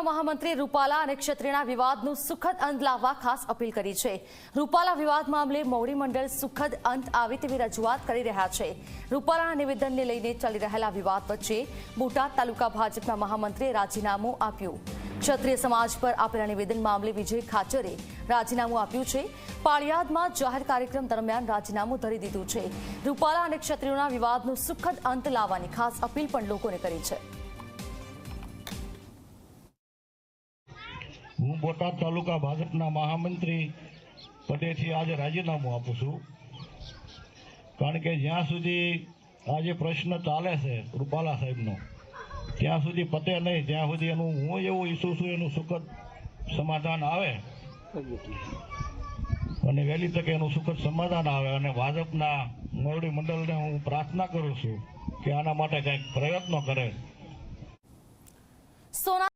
ભાજપના મહામંત્રી રૂપાલા અને ક્ષત્રિયના વિવાદનું સુખદ અંત લાવવા ખાસ અપીલ કરી છે. રૂપાલા વિવાદ મામલે મોવડી મંડળ સુખદ અંત આવે તેવી રજૂઆત કરી રહ્યા છે. રૂપાલાના નિવેદનને લઈને ચાલી રહેલા વિવાદ વચ્ચે બોટાદ તાલુકા ભાજપના મહામંત્રીએ રાજીનામું આપ્યું. ક્ષત્રિય સમાજ પર આપેલા નિવેદન મામલે વિજય ખાચરે રાજીનામું આપ્યું છે. પાળિયાદમાં જાહેર કાર્યક્રમ દરમિયાન રાજીનામું ધરી દીધું છે. રૂપાલા અને ક્ષત્રિયોના વિવાદનું સુખદ અંત લાવવાની ખાસ અપીલ પણ લોકોને કરી છે. હું બોટાદ તાલુકા ભાજપના મહામંત્રી પદેથી આજે રાજીનામું આપું છું. કારણ કે જ્યાં સુધી આજે પ્રશ્ન ચાલે છે રૂપાલા સાહેબનો, ત્યાં સુધી પતે નહીં, ત્યાં સુધી એનું હું એવું ઈચ્છું છું એનું સુખદ સમાધાન આવે. અને વહેલી તકે એનું સુખદ સમાધાન આવે અને ભાજપના મોવડી મંડળને હું પ્રાર્થના કરું છું કે આના માટે કંઈક પ્રયત્નો કરે.